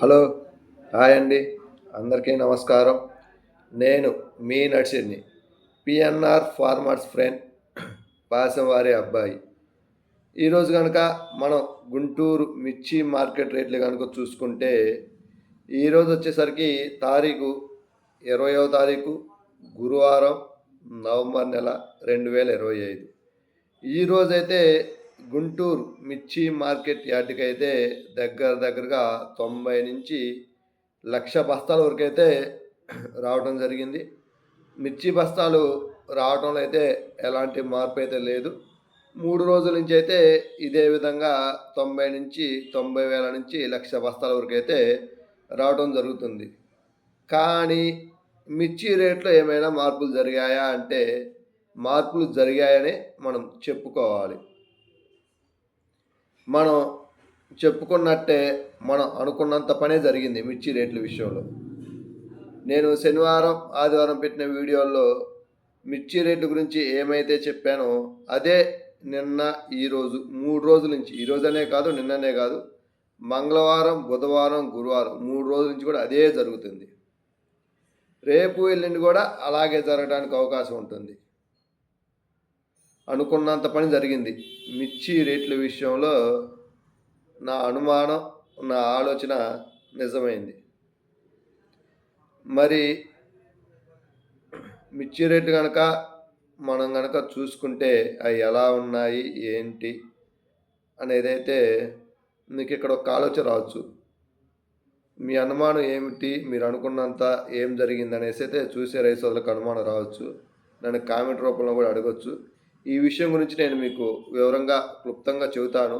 Hello hi అండి. అందరికీ నమస్కారం. నేను మీ నర్సిని పిఎన్ఆర్ ఫార్మర్స్ ఫ్రెండ్ పాసంవారి అబ్బాయి. ఈరోజు కనుక మనం గుంటూరు మిర్చి మార్కెట్ రేట్లు కనుక చూసుకుంటే ఈరోజు వచ్చేసరికి తారీఖు ఇరవయో తారీఖు గురువారం నవంబర్ నెల రెండు వేల ఇరవై ఐదు. ఈరోజైతే గుంటూరు మిర్చి మార్కెట్ యార్డ్కి అయితే దగ్గర దగ్గరగా తొంభై నుంచి లక్ష బస్తాల వరకు అయితే రావడం జరిగింది. మిర్చి బస్తాలు రావడంలో అయితే ఎలాంటి మార్పు అయితే లేదు. మూడు రోజుల నుంచి అయితే ఇదే విధంగా తొంభై నుంచి తొంభై వేల నుంచి లక్ష బస్తాల వరకు అయితే రావడం జరుగుతుంది. కానీ మిర్చి రేట్లో ఏమైనా మార్పులు జరిగాయా అంటే మార్పులు జరిగాయని మనం చెప్పుకోవాలి. మనం చెప్పుకున్నట్టే మనం అనుకున్నంత పనే జరిగింది మిర్చి రేట్ల విషయంలో. నేను శనివారం ఆదివారం పెట్టిన వీడియోల్లో మిర్చి రేట్ల గురించి ఏమైతే చెప్పానో అదే నిన్న ఈరోజు మూడు రోజుల నుంచి. ఈరోజనే కాదు నిన్ననే కాదు. మంగళవారం బుధవారం గురువారం మూడు రోజుల నుంచి కూడా అదే జరుగుతుంది. రేపు ఎల్లుండి కూడా అలాగే జరగడానికి అవకాశం ఉంటుంది. అనుకున్నంత పని జరిగింది. మిర్చి రేట్ల విషయంలో నా అనుమానం నా ఆలోచన నిజమైంది. మరి మిర్చి రేట్లు కనుక మనం కనుక చూసుకుంటే అవి ఎలా ఉన్నాయి ఏంటి అనేది అయితే మీకు ఇక్కడ ఒక ఆలోచన రావచ్చు. మీ అనుమానం ఏమిటి మీరు అనుకున్నంత ఏం జరిగింది అనేసి అయితే చూసే రైతులకు అనుమానం రావచ్చు. నన్ను కామెంట్ రూపంలో కూడా అడగచ్చు. ఈ విషయం గురించి నేను మీకు వివరంగా క్లుప్తంగా చెబుతాను.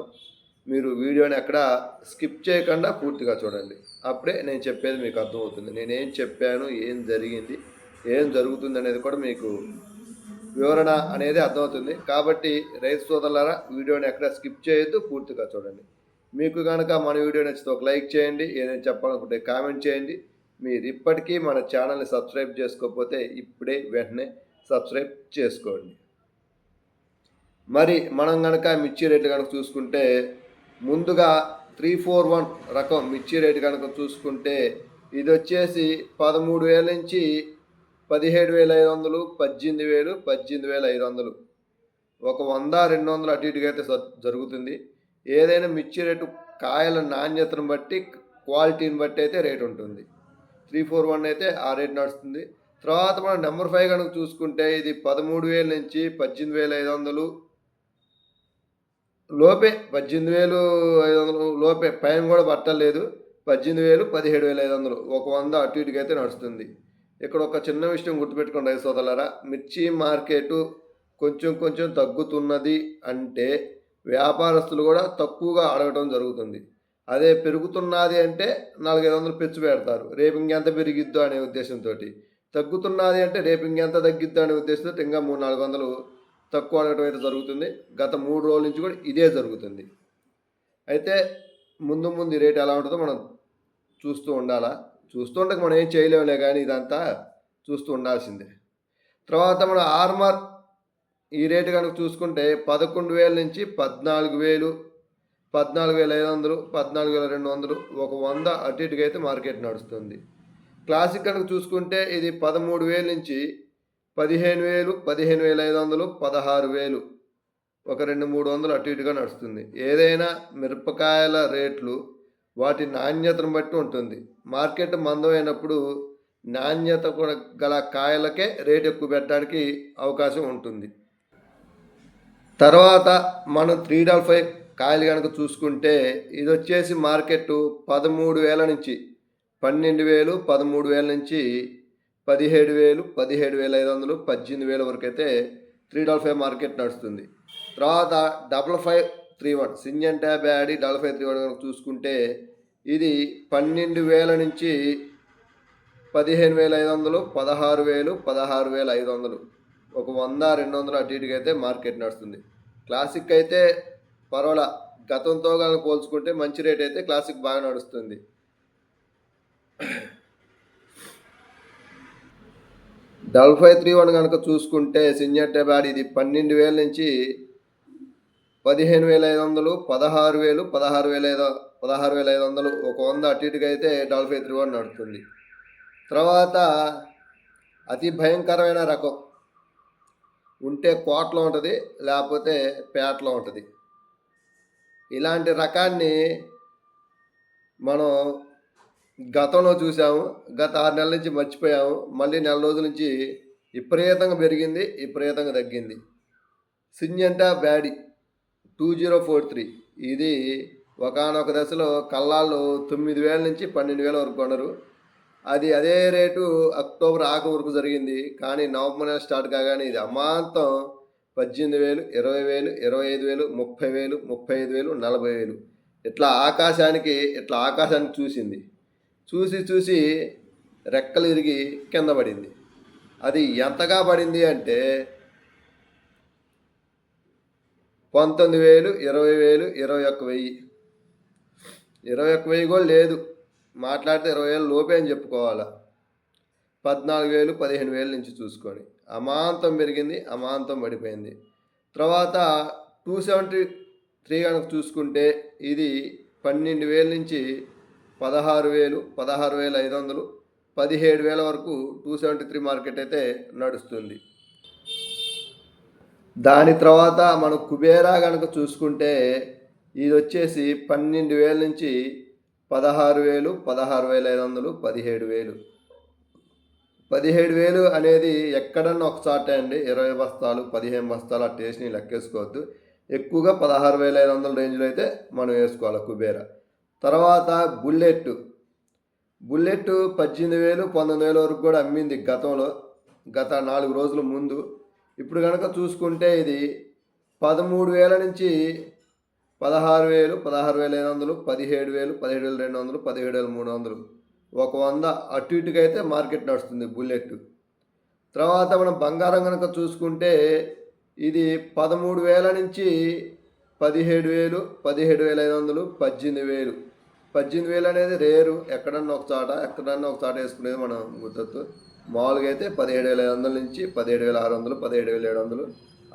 మీరు వీడియోని ఎక్కడ స్కిప్ చేయకుండా పూర్తిగా చూడండి. అప్పుడే నేను చెప్పేది మీకు అర్థమవుతుంది. నేనేం చెప్పాను ఏం జరిగింది ఏం జరుగుతుంది అనేది కూడా మీకు వివరణ అనేది అర్థమవుతుంది. కాబట్టి రైతు సోదరులారా వీడియోని ఎక్కడ స్కిప్ చేయొద్దు పూర్తిగా చూడండి. మీకు కనుక మన వీడియో నచ్చితే ఒక లైక్ చేయండి ఏదైనా చెప్పాలనుకుంటే కామెంట్ చేయండి. మీరు ఇప్పటికీ మన ఛానల్ని సబ్స్క్రైబ్ చేసుకోకపోతే ఇప్పుడే వెంటనే సబ్స్క్రైబ్ చేసుకోండి. మరి మనం కనుక మిర్చి రేటు కనుక చూసుకుంటే ముందుగా త్రీ ఫోర్ వన్ రకం మిర్చి రేటు కనుక చూసుకుంటే ఇది వచ్చేసి పదమూడు వేల నుంచి పదిహేడు వేల ఐదు వందలు పద్దెనిమిది వేలు పద్దెనిమిది వేల ఐదు వందలు. ఒక వంద రెండు వందలు అటు ఇటుగా అయితే జరుగుతుంది. ఏదైనా మిర్చి రేటు కాయల నాణ్యతను బట్టి క్వాలిటీని బట్టి అయితే రేట్ ఉంటుంది. త్రీ ఫోర్ వన్ అయితే ఆ రేట్ నడుస్తుంది. తర్వాత మనం నెంబర్ ఫైవ్ కనుక చూసుకుంటే ఇది పదమూడు వేల నుంచి పద్దెనిమిది వేల ఐదు వందలు లోపే పద్దెనిమిది వేలు ఐదు వందలు లోపే పైన కూడా పట్టలేదు పద్దెనిమిది వేలు పదిహేడు వేల ఐదు వందలు. ఒక వంద అటు ఇటుకి అయితే నడుస్తుంది. ఇక్కడ ఒక చిన్న విషయం గుర్తుపెట్టుకోండి రైతు సోదరులారా. మిర్చి మార్కెటు కొంచెం కొంచెం తగ్గుతున్నది అంటే వ్యాపారస్తులు కూడా తక్కువగా అడగటం జరుగుతుంది. అదే పెరుగుతున్నది అంటే నాలుగైదు వందలు పెచ్చు పెడతారు. రేపు ఇంకెంత పెరిగిద్దో అనే ఉద్దేశంతో తగ్గుతున్నది అంటే రేపు ఇంకెంత తగ్గిద్దో అనే ఉద్దేశంతో ఇంకా మూడు నాలుగు వందలు తక్కువ అడగటం అయితే జరుగుతుంది. గత మూడు రోజుల నుంచి కూడా ఇదే జరుగుతుంది. అయితే ముందు ముందు ఈ రేట్ ఎలా ఉంటుందో మనం చూస్తూ ఉండాలా? చూస్తూ ఉండక మనం ఏం చేయలేములే కానీ ఇదంతా చూస్తూ ఉండాల్సిందే. తర్వాత మన ఆర్మర్ ఈ రేటు కనుక చూసుకుంటే పదకొండు వేల నుంచి పద్నాలుగు వేలు పద్నాలుగు వేల ఐదు వందలు పద్నాలుగు వేల రెండు వందలు ఒక వంద అటు ఇటుగా అయితే మార్కెట్ నడుస్తుంది. క్లాసిక్ కనుక చూసుకుంటే ఇది పదమూడు వేల నుంచి పదిహేను వేలు పదిహేను వేల ఐదు వందలు పదహారు వేలు. ఒక రెండు మూడు వందలు అటు ఇటుగా నడుస్తుంది. ఏదైనా మిరపకాయల రేట్లు వాటి నాణ్యతను బట్టి ఉంటుంది. మార్కెట్ మందమైనప్పుడు నాణ్యత కూడా గల కాయలకే రేట్ ఎక్కువ పెట్టడానికి అవకాశం ఉంటుంది. తర్వాత మనం త్రీ డబల్ ఫైవ్ కాయలు కనుక చూసుకుంటే ఇది వచ్చేసి మార్కెట్ పదమూడు వేల నుంచి పన్నెండు వేలు పదమూడు వేల నుంచి పదిహేడు వేలు పదిహేడు వేల ఐదు వందలు పద్దెనిమిది వేల వరకు అయితే త్రీ డబల్ ఫైవ్ మార్కెట్ నడుస్తుంది. తర్వాత double five three one Syngenta tab యాడి double five three one కనుక చూసుకుంటే ఇది పన్నెండు వేల నుంచి పదిహేను వేల ఐదు వందలు పదహారు వేలు పదహారు వేల ఐదు వందలు. ఒక వంద రెండు వందలు అటు ఇటుగా అయితే మార్కెట్ నడుస్తుంది. క్లాసిక్ అయితే పర్వాలా గతంతో కానీ పోల్చుకుంటే మంచి రేట్ అయితే క్లాసిక్ బాగా నడుస్తుంది. డబల్ ఫైవ్ త్రీ వన్ కనుక చూసుకుంటే సీనియర్ టెబాడ్ ఇది పన్నెండు వేల నుంచి పదిహేను వేల ఐదు వందలు పదహారు వేలు పదహారు వేల ఐదు పదహారు వేల ఐదు వందలు ఒక వంద అటు ఇటుగా అయితే డబల్ ఫైవ్ త్రీ వన్ నడుస్తుంది తర్వాత అతి భయంకరమైన రకం. ఉంటే కోట్లో ఉంటుంది లేకపోతే పేటలో ఉంటుంది. ఇలాంటి రకాన్ని మనం గతంలో చూసాము గత ఆరు నెలల నుంచి మర్చిపోయాము మళ్ళీ నెల రోజుల నుంచి విపరీతంగా పెరిగింది విపరీతంగా తగ్గింది. సింజంటా బ్యాడీ టూ జీరో ఫోర్ త్రీ. ఇది ఒకనొక దశలో కళ్ళాళ్ళు తొమ్మిది వేల నుంచి పన్నెండు వేల వరకు కొనరు అది అదే రేటు అక్టోబర్ ఆఖరి వరకు జరిగింది. కానీ నవంబర్ నెల స్టార్ట్ కాగానే ఇది అమాంతం పద్దెనిమిది వేలు ఇరవై వేలు ఇరవై ఐదు వేలు ముప్పై వేలు ముప్పై ఐదు వేలు నలభై వేలు. ఇట్లా ఆకాశానికి ఇట్లా ఆకాశానికి చూసింది. చూసి చూసి రెక్కలు ఇరిగి కింద పడింది. అది ఎంతగా పడింది అంటే పంతొమ్మిది వేలు ఇరవై వేలు ఇరవై ఒక్క వెయ్యి. ఇరవై ఒక్క వెయ్యి కూడా లేదు. మాట్లాడితే ఇరవై వేలు లోపే అని చెప్పుకోవాలా? పద్నాలుగు వేలు పదిహేను వేల నుంచి చూసుకొని. అమాంతం పెరిగింది అమాంతం పడిపోయింది. తర్వాత టూ సెవెంటీ త్రీ కనుక చూసుకుంటే ఇది పన్నెండు వేల నుంచి పదహారు వేలు పదహారు వేల ఐదు వందలు పదిహేడు వేల వరకు టూ సెవెంటీ త్రీ మార్కెట్ అయితే నడుస్తుంది. దాని తర్వాత మనం కుబేరా కనుక చూసుకుంటే ఇది వచ్చేసి పన్నెండు వేల నుంచి పదహారు వేలు పదహారు వేల ఐదు వందలు పదిహేడు వేలు. పదిహేడు వేలు అనేది ఎక్కడన్నా ఒకసారి అండి. ఇరవై బస్తాలు పదిహేను బస్తాలు ఆ టేస్ట్ని లెక్కేసుకోవద్దు. ఎక్కువగా పదహారు వేల ఐదు వందల రేంజ్లో అయితే మనం వేసుకోవాలి కుబేరా. తర్వాత బుల్లెట్ బుల్లెట్ పద్దెనిమిది వేలు పంతొమ్మిది వేల వరకు కూడా అమ్మింది గతంలో గత నాలుగు రోజుల ముందు. ఇప్పుడు కనుక చూసుకుంటే ఇది పదమూడు వేల నుంచి పదహారు వేలు పదహారు వేల ఐదు వందలు పదిహేడు వేలు పదిహేడు వేల రెండు వందలు పదిహేడు వేల మూడు వందలు. ఒక వంద అటు ఇటుకైతే అయితే మార్కెట్ నడుస్తుంది బుల్లెట్ తర్వాత మనం బంగారం కనుక చూసుకుంటే ఇది పదమూడు వేల నుంచి పదిహేడు వేలు పదిహేడు వేల ఐదు వందలు పద్దెనిమిది వేలు. పద్దెనిమిది వేలు అనేది రేరు. ఎక్కడన్నా ఒక చాట ఎక్కడన్నా ఒక చాట వేసుకునేది మనం గుర్తొద్దు మామూలుగా అయితే పదిహేడు వేల ఐదు వందల నుంచి పదిహేడు వేల ఆరు వందలు పదిహేడు వేల ఏడు వందలు.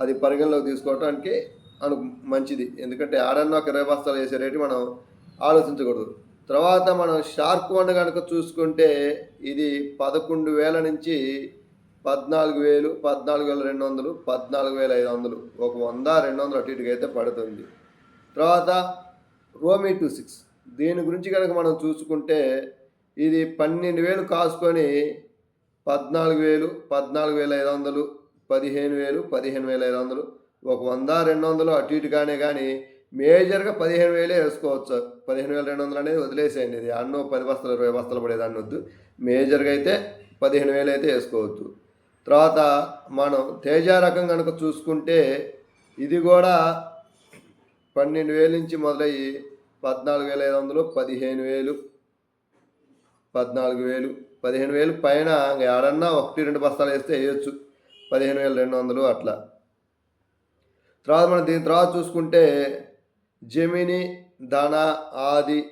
అది పరిగణలోకి తీసుకోవడానికి అను మంచిది. ఎందుకంటే ఆడన్నా ఒక ఇరవై బస్తాలు వేసే రేటు మనం ఆలోచించకూడదు. తర్వాత మనం షార్క్ వన్ కనుక చూసుకుంటే ఇది పదకొండు వేల నుంచి పద్నాలుగు వేలు పద్నాలుగు వేల రెండు వందలు పద్నాలుగు వేల ఐదు వందలు. ఒక వంద రెండు వందలు అటు ఇటుకైతే పడుతుంది. తర్వాత రోమీ టూ సిక్స్. దీని గురించి కనుక మనం చూసుకుంటే ఇది పన్నెండు వేలు కాసుకొని పద్నాలుగు వేలు పద్నాలుగు వేల ఐదు వందలు పదిహేను వేలు పదిహేను వేల ఐదు వందలు ఒక వంద రెండు వందలు అటు ఇటుగానే కానీ మేజర్గా పదిహేను వేలే వేసుకోవచ్చు. పదిహేను వేల రెండు వందలు అనేది వదిలేసేయండి ఇది. అన్నో పది బస్తలు ఇరవై బస్తలు పడేదాన్ని వద్దు. మేజర్గా అయితే పదిహేను వేలు అయితే వేసుకోవచ్చు. తర్వాత మనం తేజ రకం కనుక చూసుకుంటే ఇది కూడా పన్నెండు వేల నుంచి మొదలయ్యి పద్నాలుగు వేల ఐదు వందలు పదిహేను వేలు. పద్నాలుగు వేలు పదిహేను వేలు పైన ఏడన్నా ఒకటి రెండు బస్తాలు వేస్తే వేయొచ్చు. పదిహేను వేల రెండు వందలు అట్లా. తర్వాత మనం దీని తర్వాత చూసుకుంటే జమిని ధన ఆది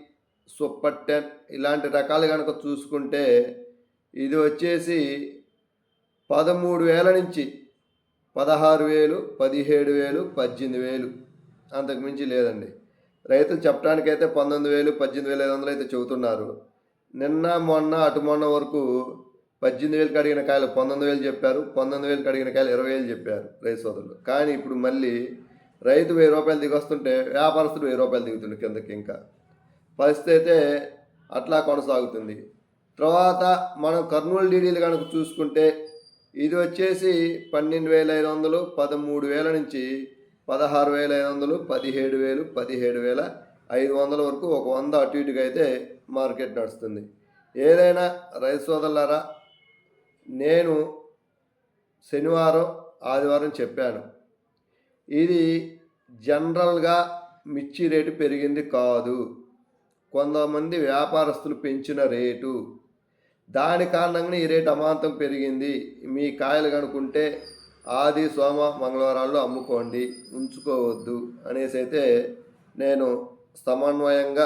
సుప్పట్టెన్ టెన్ ఇలాంటి రకాలు కనుక చూసుకుంటే ఇది వచ్చేసి పదమూడు వేల నుంచి పదహారు వేలు పదిహేడు వేలు పద్దెనిమిది వేలు. అంతకుమించి లేదండి. రైతులు చెప్పడానికైతే పంతొమ్మిది వేలు పద్దెనిమిది వేల ఐదు వందలు అయితే చెబుతున్నారు. నిన్న మొన్న అటు మొన్న వరకు పద్దెనిమిది వేలు కడిగిన కాయలు పంతొమ్మిది వేలు చెప్పారు పంతొమ్మిది వేలు కడిగిన కాయలు ఇరవై వేలు చెప్పారు రైతు సోదరులు. కానీ ఇప్పుడు మళ్ళీ రైతు వెయ్యి రూపాయలు దిగొస్తుంటే వ్యాపారస్తుడు వెయ్యి రూపాయలు దిగుతుంది కిందకి ఇంకా. పరిస్థితి అయితే అట్లా కొనసాగుతుంది. తర్వాత మనం కర్నూలు డీడీలు కనుక చూసుకుంటే ఇది వచ్చేసి పన్నెండు వేల ఐదు వందలు పదమూడు వేల నుంచి పదహారు వేల ఐదు వందలు పదిహేడు వేలు పదిహేడు వేల ఐదు వందల వరకు ఒక వంద అటు ఇటుగా అయితే మార్కెట్ నడుస్తుంది. ఏదైనా రైతు సోదరులారా నేను శనివారం ఆదివారం చెప్పాను. ఇది జనరల్గా మిర్చి రేటు పెరిగింది కాదు. కొంతమంది వ్యాపారస్తులు పెంచిన రేటు. దాని కారణంగానే ఈ రేటు అమాంతం పెరిగింది. మీ కాయలు కనుక్కుంటే ఆది సోమ మంగళవారాల్లో అమ్ముకోండి ఉంచుకోవద్దు అనేసి అయితే నేను సమన్వయంగా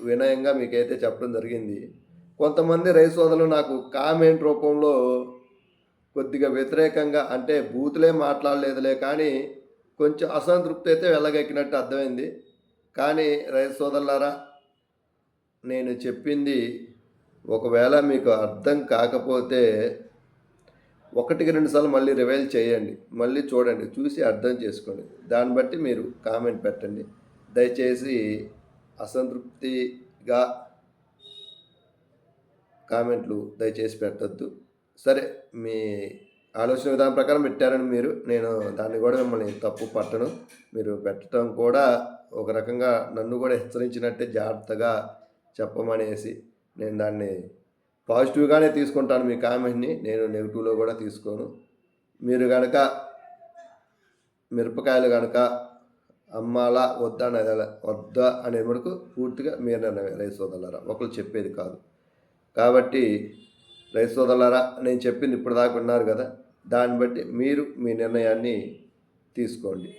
వినయంగా మీకైతే చెప్పడం జరిగింది. కొంతమంది రైసోదలు సోదరులు నాకు కామెంట్ రూపంలో కొద్దిగా వ్యతిరేకంగా అంటే బూతులే మాట్లాడలేదులే కానీ కొంచెం అసంతృప్తి అయితే వెళ్ళగెక్కినట్టు అర్థమైంది. కానీ రైతు సోదరులారా నేను చెప్పింది ఒకవేళ మీకు అర్థం కాకపోతే ఒకటికి రెండు సార్లు మళ్ళీ రివైల్ చేయండి మళ్ళీ చూడండి చూసి అర్థం చేసుకోండి. దాన్ని బట్టి మీరు కామెంట్ పెట్టండి. దయచేసి అసంతృప్తిగా కామెంట్లు దయచేసి పెట్టద్దు. సరే మీ ఆలోచన విధానం ప్రకారం పెట్టారని మీరు నేను దాన్ని కూడా మిమ్మల్ని తప్పు పట్టను. మీరు పెట్టడం కూడా ఒక రకంగా నన్ను కూడా హెచ్చరించినట్టే జాగ్రత్తగా చెప్పమనేసి నేను దాన్ని పాజిటివ్గానే తీసుకుంటాను మీ కామెంట్ని. నేను నెగిటివ్లో కూడా తీసుకోను. మీరు కనుక మిరపకాయలు కనుక అమ్మాలా వద్దా అనేది వద్దా అనే మటుకు పూర్తిగా మీరు రైస్ వదలరా ఒకరు చెప్పేది కాదు. కాబట్టి రైస్ వదలరా నేను చెప్పింది ఇప్పుడు దాకా ఉన్నారు కదా? దాన్ని బట్టి మీరు మీ నిర్ణయాన్ని తీసుకోండి.